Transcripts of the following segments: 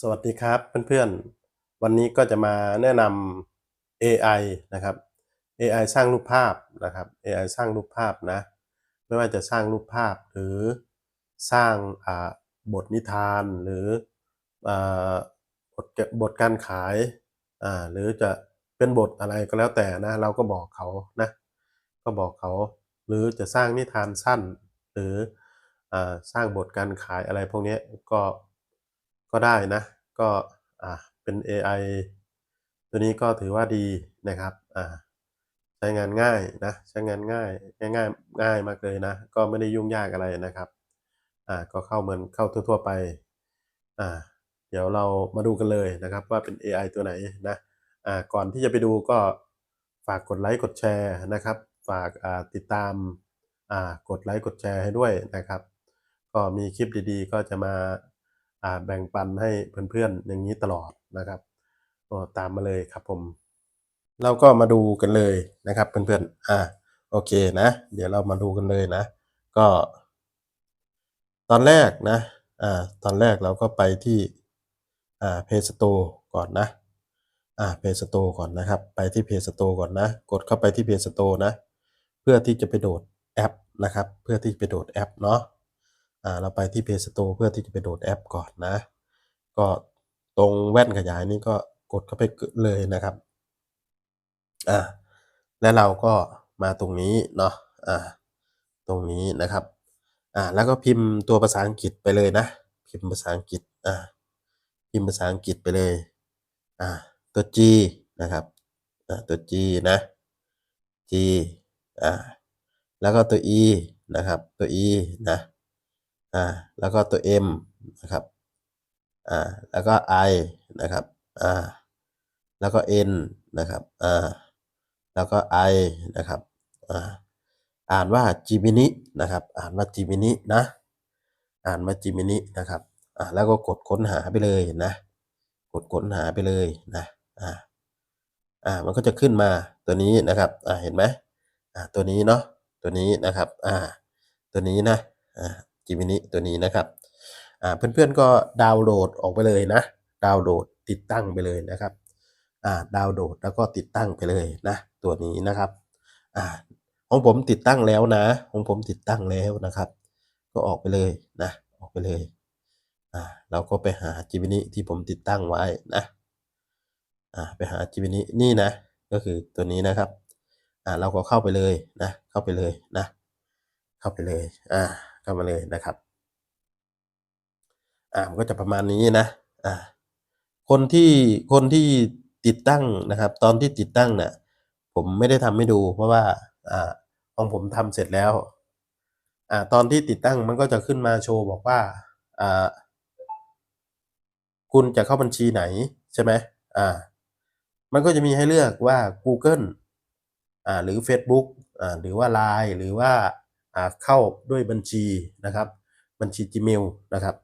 สวัสดีครับเพื่อนๆ วันนี้ก็จะมาแนะนำ AI นะครับ AI สร้างรูปภาพนะครับ AI สร้างรูปภาพนะ ไม่ว่าจะสร้างรูปภาพหรือสร้างบทนิทานหรือบทบทการขายหรือจะเป็นบทอะไรก็แล้วแต่นะ เราก็บอกเขานะ ก็บอกเขา หรือจะสร้างนิทานสั้น หรืออสร้างบทการขายอะไรพวกนี้ก็ ก็ได้นะ ก็อ่าเป็น AI ตัวนี้ก็ถือว่าดีนะครับอ่าใช้งานง่ายนะ ใช้งานง่ายง่ายง่ายง่ายมากเลยนะ ก็ไม่ได้ยุ่งยากอะไรนะครับอ่าก็เข้าเหมือนเข้าทั่ว ๆ ไปอ่าเดี๋ยวเรามาดูกันเลยนะครับว่าเป็น AI ตัวไหนนะอ่าก่อนที่จะไปดูก็ฝากกดไลค์กดแชร์นะครับ ฝากอ่าติดตามอ่ากดไลค์กดแชร์ให้ด้วยนะครับ ก็มีคลิปดีๆ ก็จะมาอ่า แบ่งปันให้เพื่อนๆอย่างนี้ตลอดนะครับก็ตามมาเลยครับผม เราก็มาดูกันเลยนะครับ เพื่อนๆอ่าโอเคนะ เดี๋ยวเรามาดูกันเลยนะ ก็ ตอนแรกนะอ่าตอนแรกเราก็ไปที่อ่า Play Store ก่อนนะอ่า Play Store ก่อนนะครับ ไปที่ Play Store ก่อนนะ กดเข้าไปที่ Play Store นะ เพื่อที่จะไปโหลดแอปนะครับ เพื่อที่จะไปโหลดแอปเนาะ เราไปที่ Play Store เพื่อที่จะไปโหลดแอปก่อนนะ ก็ตรงแว่นขยายนี่ก็กดเข้าไปเลยนะครับอ่าแล้วเราก็มาตรงนี้เนาะอ่าตรงนี้นะครับอ่าแล้วก็พิมพ์ตัวภาษาอังกฤษไปเลยนะ พิมพ์ภาษาอังกฤษอ่าพิมพ์ภาษาอังกฤษไปเลยอ่าตัว G นะครับอ่าตัว G นะ G อ่าแล้วก็ตัว E นะครับตัว E นะ อ่าแล้วก็ตัว M นะครับอ่าแล้วก็ I นะครับอ่าแล้วก็ N นะครับอ่าแล้วก็ I นะครับอ่าอ่านว่า Gemini นะครับ อ่านว่า Gemini นะ อ่านว่า Gemini นะครับอ่าแล้วก็กดค้นหาไปเลยนะ กดค้นหาไปเลยนะอ่าอ่ามันก็จะขึ้นมาตัวนี้นะครับอ่าเห็นไหมอ่าตัวนี้เนาะตัวนี้นะครับอ่าตัวนี้นะอ่า Gemini ตัวนี้นะครับเพื่อนๆก็ดาวน์โหลดออกไปเลยนะ ดาวน์โหลดติดตั้งไปเลยนะครับดาวน์โหลดแล้วก็ติดตั้งไปเลยนะตัวนี้นะครับอของผมติดตั้งแล้วนะของผมติดตั้งแล้วนะครับ ก็ออกไปเลยนะออกไปเลยเราก็ไปหา Gemini ที่ผมติดตั้งไว้นะไปหา Gemini นี่นะก็คือตัวนี้นะครับเราก็เข้าไปเลยนะเข้าไปเลยนะ เข้าไปเลยอ่า เข้ามาเลยนะครับอ่ามันก็จะประมาณนี้นะอ่าคนที่คนที่ติดตั้งนะครับ ตอนที่ติดตั้งเนี่ยผมไม่ได้ทำให้ดู เพราะว่าอ่าของผมทำเสร็จแล้วอ่าตอนที่ติดตั้งมันก็จะขึ้นมาโชว์บอกว่าอ่าคุณจะเข้าบัญชีไหนใช่ไหมอ่ามันก็จะมีให้เลือกว่า Google อ่าหรือ Facebook อ่าหรือว่า Line หรือว่า เข้าด้วยบัญชีนะครับ บัญชี Gmail นะครับ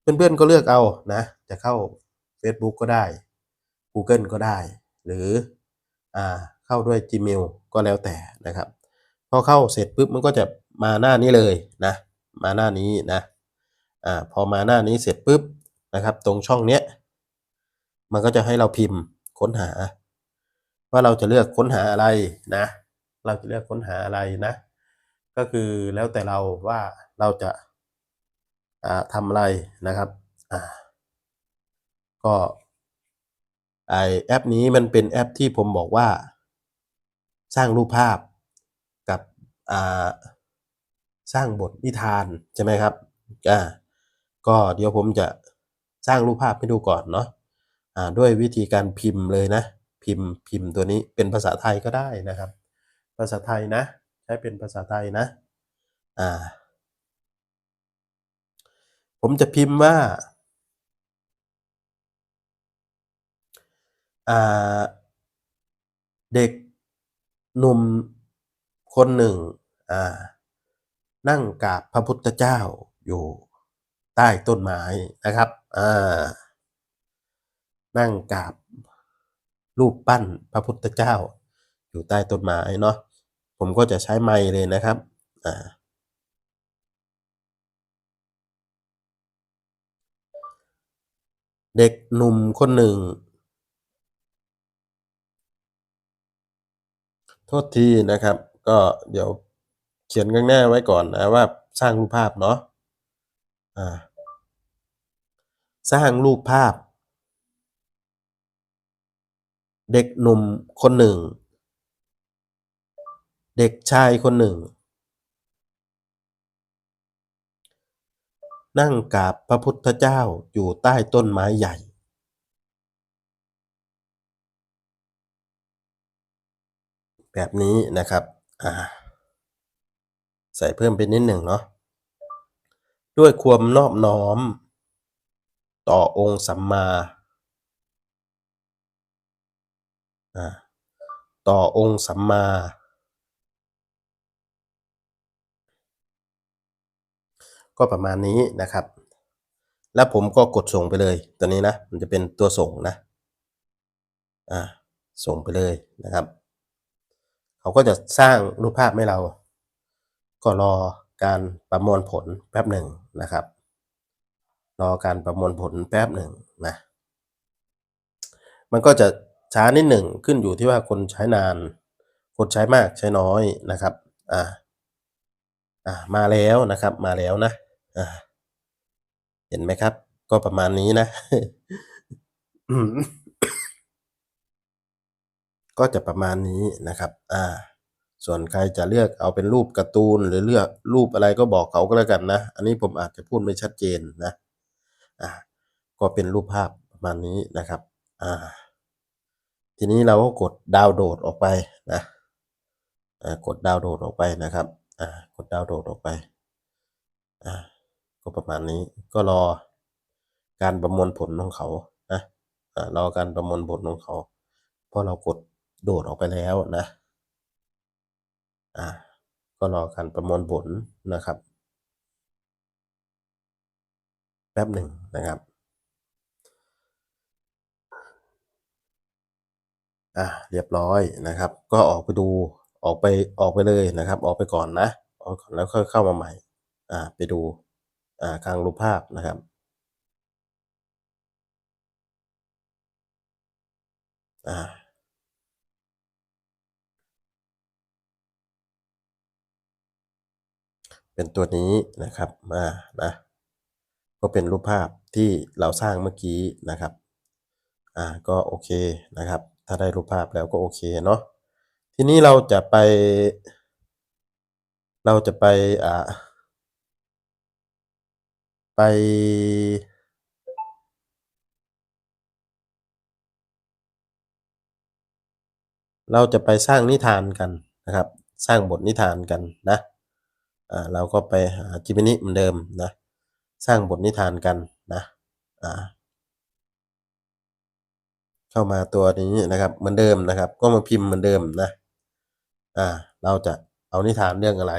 เพื่อนๆก็เลือกเอานะ จะเข้า Facebook ก็ได้ Google ก็ได้ หรืออ่าเข้าด้วย Gmail ก็แล้วแต่นะครับ พอเข้าเสร็จปุ๊บมันก็จะมาหน้านี้เลยนะ มาหน้านี้นะอ่าพอมาหน้านี้เสร็จปุ๊บนะครับ ตรงช่องเนี้ยมันก็จะให้เราพิมพ์ค้นหา ว่าเราจะเลือกค้นหาอะไรนะ เราจะเลือกค้นหาอะไรนะ ก็คือแล้วแต่เราว่าเราจะทำอะไรนะครับอ่าก็ไอแอปนี้มันเป็นแอปที่ผมบอกว่า สร้างรูปภาพกับอ่าสร้างบทนิทานใช่ไหมครับอ่าก็เดี๋ยวผมจะสร้างรูปภาพให้ดูก่อนเนาะอ่าด้วยวิธีการพิมพ์เลยนะ พิมพ์พิมพ์ตัวนี้เป็นภาษาไทยก็ได้นะครับ ภาษาไทยนะ ช้เป็นภาษาไทยนะอ่าผมจะพิมพ์ว่าอ่าเด็กหนุ่มคนหนึ่งอ่านั่งกราบพระพุทธเจ้าอยู่ใต้ต้นไม้นะครับอ่านั่งกราบรูปปั้นพระพุทธเจ้า อยู่ใต้ต้นไม้เนาะ ผมก็จะใช้ไมค์เลยนะครับอ่าเด็กหนุ่มคนหนึ่ง โทษทีนะครับ ก็เดี๋ยวเขียนข้างหน้าไว้ก่อนนะว่าสร้างรูปภาพเนาะอ่าสร้างรูปภาพ เด็กหนุ่มคนหนึ่ง เด็กชายคนหนึ่ง นั่งกราบพระพุทธเจ้าอยู่ใต้ต้นไม้ใหญ่ แบบนี้นะครับอ่าใส่เพิ่มไปนิดหนึ่งเนาะด้วยความนอบน้อม ต่อองค์สัมมาต่อองค์สัมมา ก็ประมาณนี้นะครับ แล้วผมก็กดส่งไปเลยตัวนี้นะ มันจะเป็นตัวส่งนะอ่าส่งไปเลยนะครับ เขาก็จะสร้างรูปภาพให้เรา ก็รอการประมวลผลแป๊บหนึ่งนะครับ รอการประมวลผลแป๊บหนึ่งนะมันก็จะช้านิดหนึ่งขึ้นอยู่ที่ว่าคนใช้นาน คนใช้มากใช้น้อยนะครับ อ่า อ่า มาแล้วนะครับ มาแล้วนะ เห็นไหมครับ ก็ประมาณนี้นะ ก็จะประมาณนี้นะครับ อ่า ส่วนใครจะเลือกเอาเป็นรูปการ์ตูน หรือเลือกรูปอะไรก็บอกเขาก็แล้วกันนะ อันนี้ผมอาจจะพูดไม่ชัดเจนนะ อ่า ก็เป็นรูปภาพประมาณนี้นะครับ อ่า ทีนี้เราก็กดดาวน์โหลดออกไปนะ อ่า กดดาวน์โหลดออกไปนะครับ อ่า กดดาวน์โหลดออกไป อ่า ก็ประมาณนี้ก็รอการประมวลผลของเขานะรอการประมวลผลของเขา เพราะเรากดโดดออกไปแล้วนะอ่าก็รอการประมวลผลนะครับ แป๊บหนึ่งนะครับอ่าเรียบร้อยนะครับ ก็ออกไปดูออกไปออกไปเลยนะครับ ออกไปก่อนนะออกก่อนแล้วค่อยเข้ามาใหม่ อ่าไปดู อ่าข้างรูปภาพนะครับ อ่าเป็นตัวนี้นะครับมานะก็เป็นรูปภาพที่เราสร้างเมื่อกี้นะครับอ่าก็โอเคนะครับ ถ้าได้รูปภาพแล้วก็โอเคเนาะทีนี้เราจะไป เราจะไปอ่า ไปเราจะไปสร้างนิทานกันนะครับ สร้างบทนิทานกันนะอ่าเราก็ไปหา Gemini เหมือนเดิมนะ สร้างบทนิทานกันนะอ่าเข้ามาตัวนี้นะครับเหมือนเดิมนะครับ ก็มาพิมพ์เหมือนเดิมนะอ่าเราจะเอานิทานเรื่องอะไร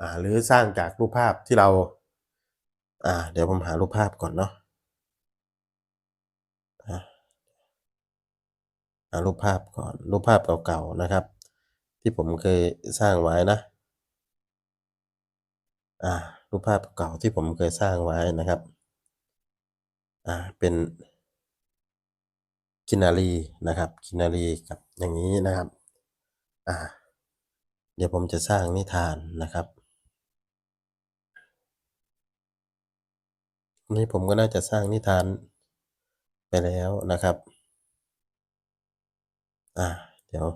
อ่าหรือสร้างจากรูปภาพที่เรา อ่า เดี๋ยวผมหารูปภาพก่อนเนาะอ่าหารูปภาพก่อน รูปภาพเก่าๆนะครับ ที่ผมเคยสร้างไว้นะ อ่า รูปภาพเก่าที่ผมเคยสร้างไว้นะครับ อ่า เป็นกินารีนะครับ กินนารีกับอย่างนี้นะครับ อ่า เดี๋ยวผมจะสร้างนิทานนะครับ นี่ผมก็น่าจะสร้างนิทานไปแล้วนะครับ อ่า เดี๋ยว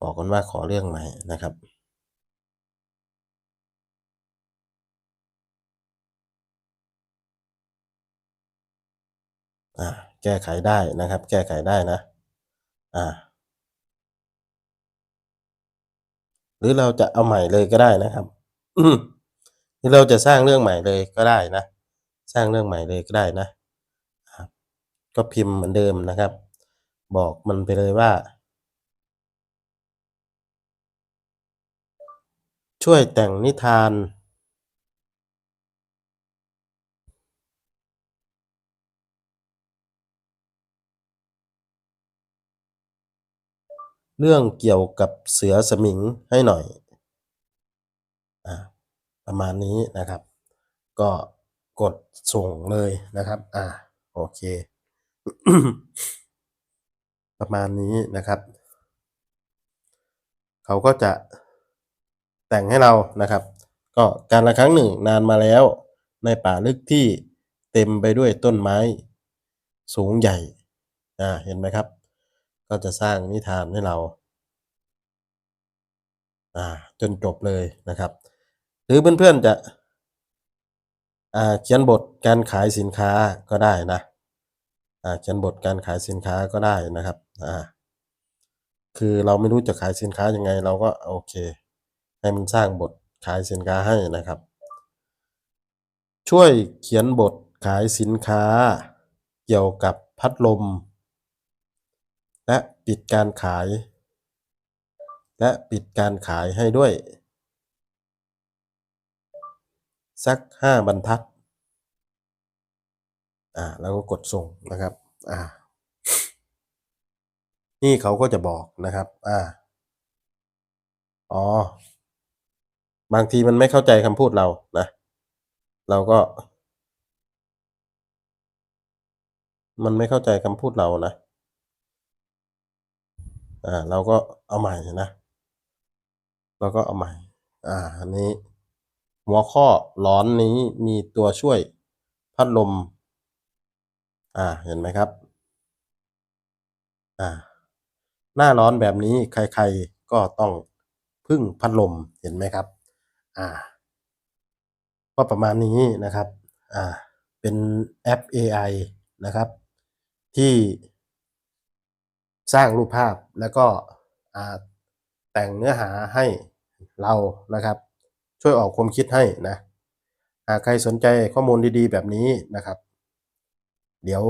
บอกกันว่าขอเรื่องใหม่นะครับ อ่า แก้ไขได้นะครับ แก้ไขได้นะ อ่า หรือเราจะเอาใหม่เลยก็ได้นะครับ อืมหรือเราจะสร้างเรื่องใหม่เลยก็ได้นะ สร้างเรื่องใหม่เลยก็ได้นะ ก็พิมพ์เหมือนเดิมนะครับ บอกมันไปเลยว่า ช่วยแต่งนิทาน เรื่องเกี่ยวกับเสือสมิงให้หน่อย ประมาณนี้นะครับ ก็กดส่งเลยนะครับ อ่าโอเค ประมาณนี้นะครับ เขาก็จะแต่งให้เรานะครับ ก็การละครั้งหนึ่งนานมาแล้ว ในป่าลึกที่เต็มไปด้วยต้นไม้ สูงใหญ่อ่าเห็นไหมครับ ก็จะสร้างนิทานให้เรา อ่าจนจบเลยนะครับ รือเพื่อนๆจะเขียนบทการขายสินค้าก็ได้นะเขียนบทการขายสินค้าก็ได้นะครับคือเราไม่รู้จะขายสินค้ายังไง เราก็โอเค ให้มันสร้างบทขายสินค้าให้นะครับ ช่วยเขียนบทขายสินค้า เกี่ยวกับพัดลม และปิดการขาย และปิดการขายให้ด้วย สักห้าบรรทัด อ่า แล้วก็กดส่งนะครับ อ่า นี่เขาก็จะบอกนะครับ อ่า อ๋อ บางทีมันไม่เข้าใจคำพูดเรานะ เราก็ มันไม่เข้าใจคำพูดเรานะ อ่า เราก็เอาใหม่นะ เราก็เอาใหม่ อ่า อันนี้ หัวข้อร้อนนี้มีตัวช่วยพัดลม อ่า เห็นไหมครับ อ่า หน้าร้อนแบบนี้ใครๆก็ต้องพึ่งพัดลม เห็นไหมครับ อ่า ก็ประมาณนี้นะครับ อ่า เป็นแอป AI นะครับ ที่สร้างรูปภาพแล้วก็แต่งเนื้อหาให้เรานะครับ ช่วยออกความคิดให้นะหากใครสนใจข้อมูลดีๆ แบบนี้นะครับ เดี๋ยว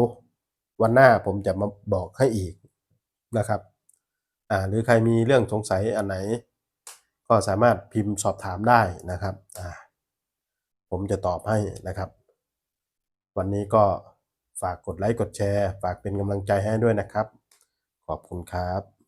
วันหน้าผมจะมาบอกให้อีกนะครับอ่าหรือใครมีเรื่องสงสัยอันไหน ก็สามารถพิมพ์สอบถามได้นะครับอ่าผมจะตอบให้นะครับ วันนี้ก็ฝากกดไลค์กดแชร์ ฝากเป็นกำลังใจให้ด้วยนะครับ ขอบคุณครับ